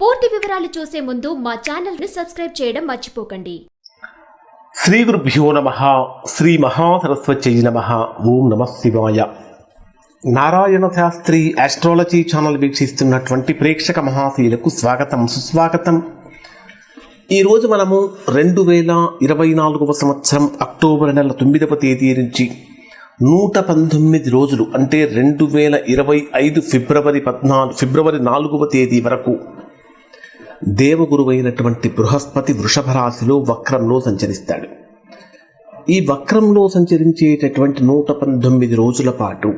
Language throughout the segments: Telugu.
పూర్తి వివరాలు చూసే ముందు మా ఛానల్ని సబ్స్క్రైబ్ చేయడం మర్చిపోకండి. శ్రీ గురుభ్యో నమ శ్రీ మహాసరస్వతి నమ ఓం నమ శివాయ. నారాయణ శాస్త్రి ఆస్ట్రాలజీ ఛానల్ వీక్షిస్తున్నటువంటి ప్రేక్షక మహాశీలకు స్వాగతం సుస్వాగతం. ఈరోజు మనము రెండు వేల ఇరవై నాలుగవ సంవత్సరం అక్టోబర్ నెల తొమ్మిదవ తేదీ నుంచి నూట పంతొమ్మిది రోజులు అంటే రెండు వేల ఇరవై ఐదు ఫిబ్రవరి పద్నాలుగు ఫిబ్రవరి నాలుగవ తేదీ వరకు దేవగురువైనటువంటి బృహస్పతి వృషభ రాశిలో వక్రంలో సంచరిస్తాడు. ఈ వక్రంలో సంచరించేటటువంటి నూట పంతొమ్మిది రోజుల పాటు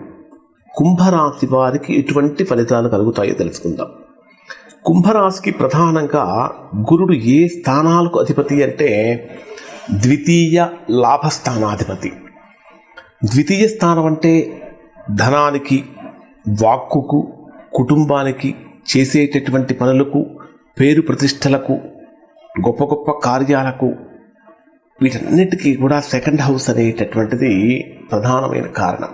కుంభరాశి వారికి ఎటువంటి ఫలితాలు కలుగుతాయో తెలుసుకుందాం. కుంభరాశికి ప్రధానంగా గురుడు ఏ స్థానాలకు అధిపతి అంటే ద్వితీయ లాభస్థానాధిపతి. ద్వితీయ స్థానం అంటే ధనానికి వాక్కుకు కుటుంబానికి చేసేటటువంటి పనులకు పేరు ప్రతిష్టలకు గొప్ప గొప్ప కార్యాలకు వీటన్నిటికీ కూడా సెకండ్ హౌస్ అనేటటువంటిది ప్రధానమైన కారణం.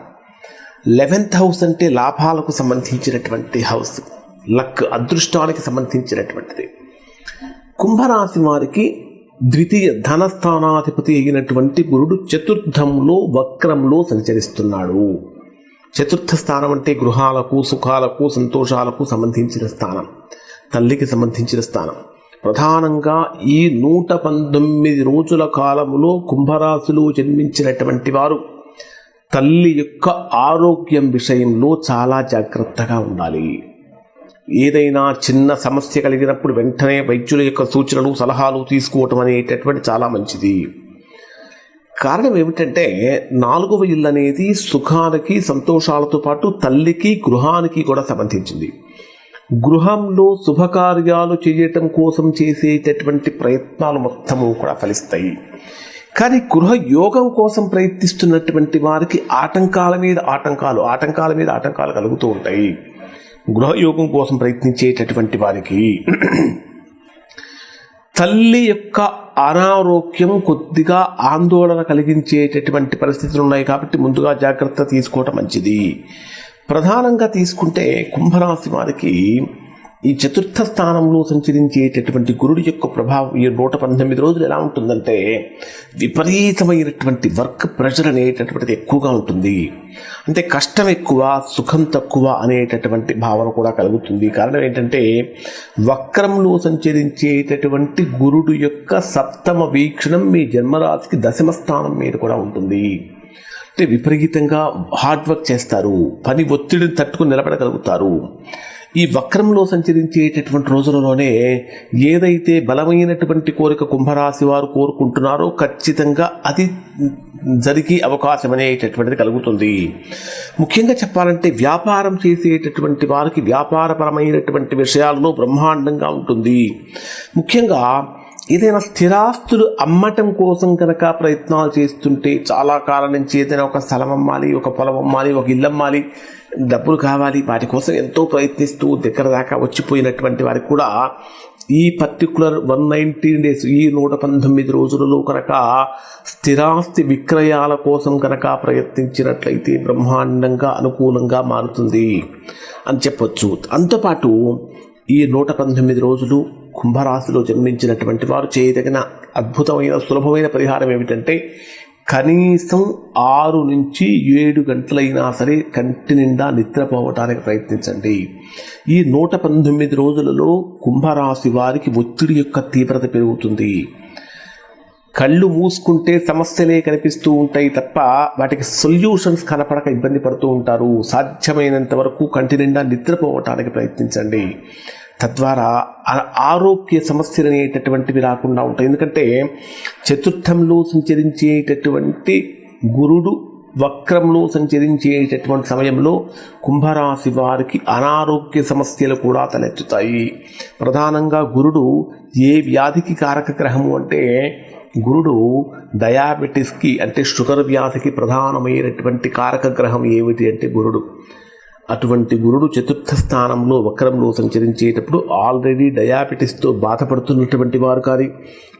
లెవెన్త్ హౌస్ అంటే లాభాలకు సంబంధించినటువంటి హౌస్ లక్ అదృష్టానికి సంబంధించినటువంటిది. కుంభరాశి వారికి ద్వితీయ ధనస్థానాధిపతి అయినటువంటి గురుడు చతుర్థంలో వక్రంలో సంచరిస్తున్నాడు. చతుర్థ స్థానం అంటే గృహాలకు సుఖాలకు సంతోషాలకు సంబంధించిన స్థానం. తల్లికి సంబంధించిన స్థానం. ప్రధానంగా ఈ నూట పంతొమ్మిది రోజుల కాలములో కుంభరాశిలో జన్మించినటువంటి వారు తల్లి యొక్క ఆరోగ్యం విషయంలో చాలా జాగ్రత్తగా ఉండాలి. ఏదైనా చిన్న సమస్య కలిగినప్పుడు వెంటనే వైద్యుల యొక్క సూచనలు సలహాలు తీసుకోవటం అనేటటువంటి చాలా మంచిది. కారణం ఏమిటంటే నాలుగవ ఇల్లు అనేది సుఖానికి సంతోషాలతో పాటు తల్లికి గృహానికి కూడా సంబంధించింది. గృహంలో శుభకార్యాలు చేయటం కోసం చేసేటటువంటి ప్రయత్నాలు మొత్తము కూడా ఫలిస్తాయి. కానీ గృహ యోగం కోసం ప్రయత్నిస్తున్నటువంటి వారికి ఆటంకాల మీద ఆటంకాలు ఆటంకాల మీద ఆటంకాలు కలుగుతూ ఉంటాయి. గృహయోగం కోసం ప్రయత్నించేటటువంటి వారికి తల్లి యొక్క అనారోగ్యం కొద్దిగా ఆందోళన కలిగించేటటువంటి పరిస్థితులు ఉన్నాయి కాబట్టి ముందుగా జాగ్రత్త తీసుకోవటం మంచిది. ప్రధానంగా తీసుకుంటే కుంభరాశి వారికి ఈ చతుర్థ స్థానంలో సంచరించేటటువంటి గురుడి యొక్క ప్రభావం ఈ నూట పంతొమ్మిది రోజులు ఎలా ఉంటుందంటే విపరీతమైనటువంటి వర్క్ ప్రెషర్ అనేటటువంటిది ఎక్కువగా ఉంటుంది. అంటే కష్టం ఎక్కువ సుఖం తక్కువ అనేటటువంటి భావన కూడా కలుగుతుంది. కారణం ఏంటంటే వక్రంలో సంచరించేటటువంటి గురుడు యొక్క సప్తమ వీక్షణం మీ జన్మరాశికి దశమ స్థానం మీద కూడా ఉంటుంది. అంటే విపరీతంగా హార్డ్ వర్క్ చేస్తారు. పని ఒత్తిడిని తట్టుకుని నిలబడగలుగుతారు. ఈ వక్రంలో సంచరించేటటువంటి రోజులలోనే ఏదైతే బలమైనటువంటి కోరిక కుంభరాశి వారు కోరుకుంటున్నారో ఖచ్చితంగా అది జరిగే అవకాశం అనేటటువంటిది కలుగుతుంది. ముఖ్యంగా చెప్పాలంటే వ్యాపారం చేసేటటువంటి వారికి వ్యాపారపరమైనటువంటి విషయాలను బ్రహ్మాండంగా ఉంటుంది. ముఖ్యంగా ఏదైనా స్థిరాస్తులు అమ్మటం కోసం కనుక ప్రయత్నాలు చేస్తుంటే చాలా కాలం నుంచి ఏదైనా ఒక స్థలం అమ్మాలి ఒక పొలం అమ్మాలి ఒక ఇల్లు అమ్మాలి డబ్బులు కావాలి వాటి కోసం ఎంతో ప్రయత్నిస్తూ దగ్గర దాకా వచ్చిపోయినటువంటి వారికి కూడా ఈ పర్టికులర్ వన్ నైన్టీన్ డేస్ ఈ నూట పంతొమ్మిది రోజులలో కనుక స్థిరాస్తి విక్రయాల కోసం కనుక ప్రయత్నించినట్లయితే బ్రహ్మాండంగా అనుకూలంగా మారుతుంది అని చెప్పొచ్చు. అంతపాటు ఈ నూట పంతొమ్మిది రోజులు కుంభరాశిలో జన్మించినటువంటి వారు చేయదగిన అద్భుతమైన సులభమైన పరిహారం ఏమిటంటే కనీసం ఆరు నుంచి ఏడు గంటలైనా సరే కంటి నిండా నిద్రపోవటానికి ప్రయత్నించండి. ఈ నూట పంతొమ్మిది రోజులలో కుంభరాశి వారికి ఒత్తిడి యొక్క తీవ్రత పెరుగుతుంది. కళ్ళు మూసుకుంటే సమస్యలే కనిపిస్తూ ఉంటాయి తప్ప వాటికి సొల్యూషన్స్ కనపడక ఇబ్బంది పడుతూ ఉంటారు. సాధ్యమైనంత వరకు కంటి నిండా నిద్రపోవటానికి ప్రయత్నించండి. తద్వారా ఆ- ఆరోగ్య సమస్యలు అనేటటువంటివి రాకుండా ఉంటాయి. ఎందుకంటే చతుర్థంలో సంచరించేటటువంటి గురుడు వక్రంలో సంచరించేటటువంటి సమయంలో కుంభరాశి వారికి అనారోగ్య సమస్యలు కూడా తలెత్తుతాయి. ప్రధానంగా గురుడు ఏ వ్యాధికి కారక గ్రహము అంటే గురుడు డయాబెటిస్కి అంటే షుగర్ వ్యాధికి ప్రధానమైనటువంటి కారక గ్రహం ఏమిటి అంటే గురుడు. అటువంటి గురుడు చతుర్థ స్థానంలో వక్రంలో సంచరించేటప్పుడు ఆల్రెడీ డయాబెటీస్తో బాధపడుతున్నటువంటి వారు కానీ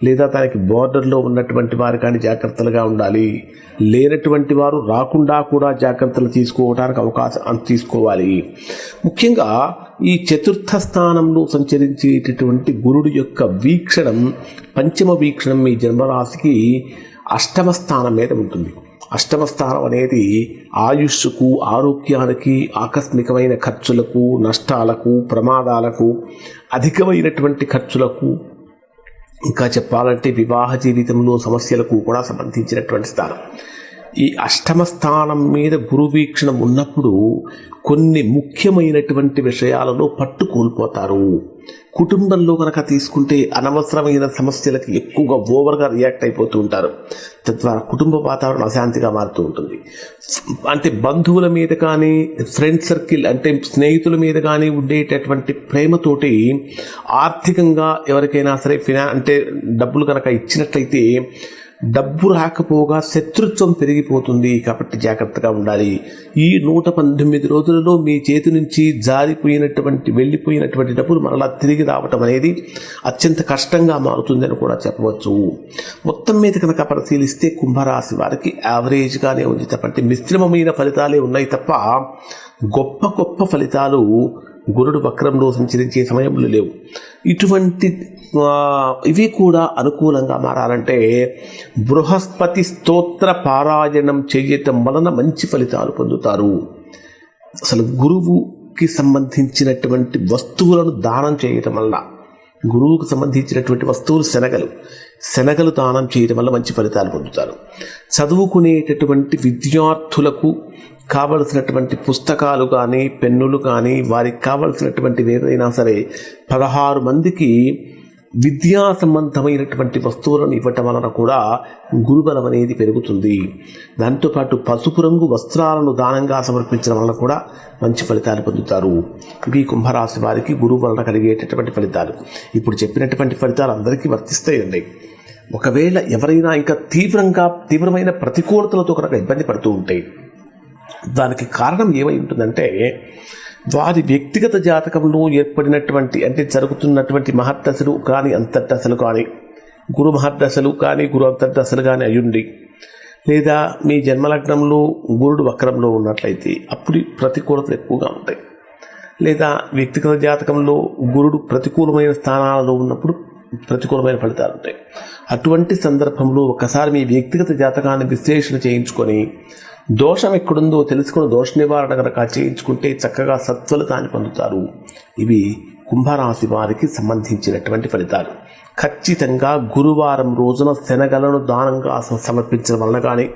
లేదా తనకి బోర్డర్లో ఉన్నటువంటి వారు కానీ జాగ్రత్తలుగా ఉండాలి. లేనటువంటి వారు రాకుండా కూడా జాగ్రత్తలు తీసుకోవడానికి అవకాశం తీసుకోవాలి. ముఖ్యంగా ఈ చతుర్థ స్థానంలో సంచరించేటటువంటి గురుడు యొక్క వీక్షణం పంచమ వీక్షణం మీ జన్మరాశికి అష్టమ స్థానం మీద ఉంటుంది. అష్టమ స్థానం అనేది ఆయుష్కు ఆరోగ్యానికి ఆకస్మికమైన ఖర్చులకు నష్టాలకు ప్రమాదాలకు అధికమైనటువంటి ఖర్చులకు ఇంకా చెప్పాలంటే వివాహ జీవితంలో సమస్యలకు కూడా సంబంధించినటువంటి స్థానం. ఈ అష్టమ స్థానం మీద గురువీక్షణం ఉన్నప్పుడు కొన్ని ముఖ్యమైనటువంటి విషయాలలో పట్టు కోల్పోతారు కుటుంబంలో కనుక తీసుకుంటే అనవసరమైన సమస్యలకు ఎక్కువగా ఓవర్గా రియాక్ట్ అయిపోతూ ఉంటారు. తద్వారా కుటుంబ వాతావరణం అశాంతిగా మారుతూ ఉంటుంది. అంటే బంధువుల మీద కానీ ఫ్రెండ్ సర్కిల్ అంటే స్నేహితుల మీద కానీ ఉండేటటువంటి ప్రేమతోటి ఆర్థికంగా ఎవరికైనా సరే ఫినా అంటే డబ్బులు కనుక ఇచ్చినట్లయితే డబ్బు రాకపోగా శత్రుత్వం పెరిగిపోతుంది. కాబట్టి జాగ్రత్తగా ఉండాలి. ఈ నూట పంతొమ్మిది రోజులలో మీ చేతి నుంచి జారిపోయినటువంటి వెళ్ళిపోయినటువంటి డబ్బులు మరలా తిరిగి రావటం అనేది అత్యంత కష్టంగా మారుతుందని కూడా చెప్పవచ్చు. మొత్తం మీద కనుక పరిశీలిస్తే కుంభరాశి వారికి యావరేజ్గానే ఉంది. తప్పంటే మిశ్రమమైన ఫలితాలే ఉన్నాయి తప్ప గొప్ప గొప్ప ఫలితాలు గురుడు వక్రంలో సంచరించే సమయంలో లేవు. ఇటువంటి ఇవి కూడా అనుకూలంగా మారాలంటే బృహస్పతి స్తోత్ర పారాయణం చేయటం వలన మంచి ఫలితాలు పొందుతారు. అసలు గురువుకి సంబంధించినటువంటి వస్తువులను దానం చేయటం వల్ల గురువుకు సంబంధించినటువంటి వస్తువులు శనగలు శనగలు దానం చేయడం వల్ల మంచి ఫలితాలు పొందుతారు. చదువుకునేటటువంటి విద్యార్థులకు కావలసినటువంటి పుస్తకాలు కానీ పెన్నులు కానీ వారికి కావలసినటువంటి ఏదైనా సరే పదహారు మందికి విద్యా సంబంధమైనటువంటి వస్తువులను ఇవ్వటం వలన కూడా గురుబలం అనేది పెరుగుతుంది. దాంతోపాటు పసుపు రంగు వస్త్రాలను దానంగా సమర్పించడం వలన కూడా మంచి ఫలితాలు పొందుతారు. ఇవి కుంభరాశి వారికి గురువు వలన కలిగేటటువంటి ఫలితాలు. ఇప్పుడు చెప్పినటువంటి ఫలితాలు అందరికీ వర్తిస్తాయండి. ఒకవేళ ఎవరైనా ఇంకా తీవ్రంగా తీవ్రమైన ప్రతికూలతలతో కనుక ఇబ్బంది పడుతూ ఉంటాయి దానికి కారణం ఏమై ఉంటుందంటే వారి వ్యక్తిగత జాతకంలో ఏర్పడినటువంటి అంటే జరుగుతున్నటువంటి మహర్దశలు కానీ అంతర్దశలు కానీ గురు మహర్దశలు కానీ గురు అంతర్దశలు కానీ అయ్యుండి లేదా మీ జన్మలగ్నంలో గురుడు వక్రంలో ఉన్నట్లయితే అప్పుడు ప్రతికూలతలు ఎక్కువగా ఉంటాయి. లేదా వ్యక్తిగత జాతకంలో గురుడు ప్రతికూలమైన స్థానాలలో ఉన్నప్పుడు ప్రతికూలమైన ఫలితాలు ఉంటాయి. అటువంటి సందర్భంలో ఒకసారి మీ వ్యక్తిగత జాతకాన్ని విశ్లేషణ చేయించుకొని దోషం ఎక్కడుందో తెలుసుకుని దోష నివారణ కనుక చేయించుకుంటే చక్కగా సత్ఫలితాన్ని పొందుతారు. ఇవి కుంభరాశి వారికి సంబంధించినటువంటి ఫలితాలు. ఖచ్చితంగా గురువారం రోజున శనగలను దానంగా సమర్పించడం వలన కానీ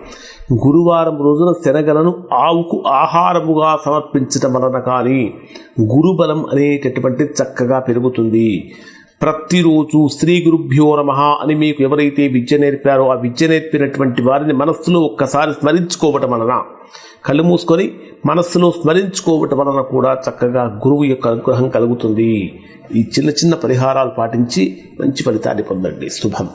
గురువారం రోజున శనగలను ఆవుకు ఆహారముగా సమర్పించడం వలన కానీ గురుబలం అనేటటువంటి చక్కగా పెరుగుతుంది. ప్రతిరోజు శ్రీ గురుభ్యో నమ అని మీకు ఎవరైతే విద్య నేర్పారో ఆ విద్య నేర్పినటువంటి వారిని మనస్సులో ఒక్కసారి స్మరించుకోవటం వలన కళ్ళు మూసుకొని మనస్సులో స్మరించుకోవటం వలన కూడా చక్కగా గురువు యొక్క అనుగ్రహం కలుగుతుంది. ఈ చిన్న చిన్న పరిహారాలు పాటించి మంచి ఫలితాన్ని పొందండి. శుభం.